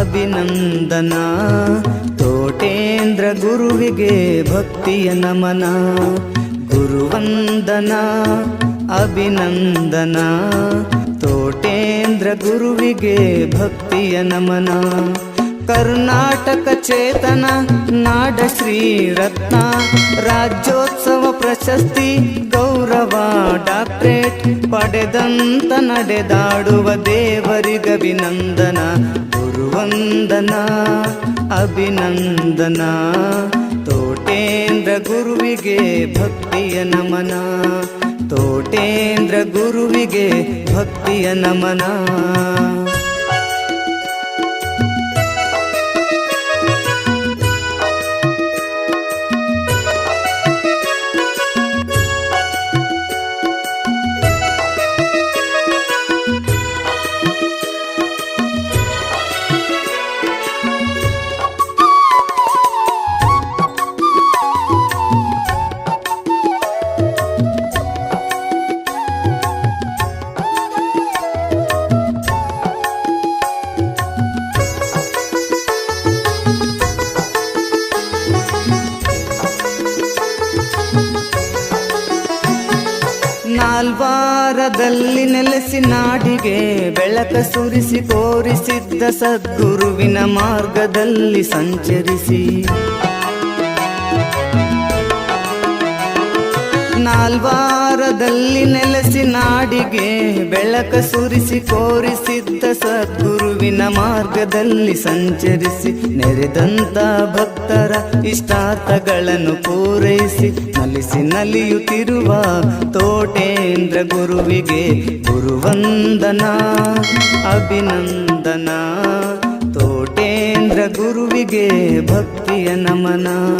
ಅಭಿನಂದನ. ತೋಟೇಂದ್ರ ಗುರುವಿಗೆ ಭಕ್ತಿಯ ನಮನ. ಗುರುವಂದನ, ಅಭಿನಂದನ. ತೋಟೇಂದ್ರ ಗುರುವಿಗೆ ಭಕ್ತಿಯ ನಮನ. ಕರ್ನಾಟಕ ಚೇತನ, ನಾಡ ಶ್ರೀರತ್ನ. ರಾಜ್ಯೋತ್ಸವ ಪ್ರಶಸ್ತಿ, ಗೌರವ ಡಾಕ್ಟ್ರೇಟ್. ಪಡೆದಂತ ನಡೆದಾಡುವ ದೇವರಿಗಭಿನಂದನ. ಗುರುವಂದನ ಅಭಿನಂದನ. ತೋಟೇಂದ್ರ ಗುರುವಿಗೆ ಭಕ್ತಿಯ ನಮನ. ತೋಟೇಂದ್ರ ಗುರುವಿಗೆ ಭಕ್ತಿಯ ನಮನ. ನಾಲ್ವಾರದಲ್ಲಿ ನೆಲೆಸಿ ನಾಡಿಗೆ ಬೆಳಕ ಸುರಿಸಿ ತೋರಿಸಿದ್ದ ಸದ್ಗುರುವಿನ ಮಾರ್ಗದಲ್ಲಿ ಸಂಚರಿಸಿ. ನಾಲ್ವಾರದಲ್ಲಿ ನೆಲೆಸಿ ನಾಡಿಗೆ ಬೆಳಕ ಸುರಿಸಿ ಕೋರಿಸಿದ್ದ ಸದ್ಗುರುವಿನ ಮಾರ್ಗದಲ್ಲಿ ಸಂಚರಿಸಿ ನೆರೆದಂತ ಭಕ್ತರ ಇಷ್ಟಾರ್ಥಗಳನ್ನು ಪೂರೈಸಿ ನಲಿಸಿ ನಲಿಯುತ್ತಿರುವ ತೋಟೇಂದ್ರ ಗುರುವಿಗೆ ಗುರುವಂದನ, ಅಭಿನಂದನ. ತೋಟೇಂದ್ರ ಗುರುವಿಗೆ ಭಕ್ತಿಯ ನಮನ.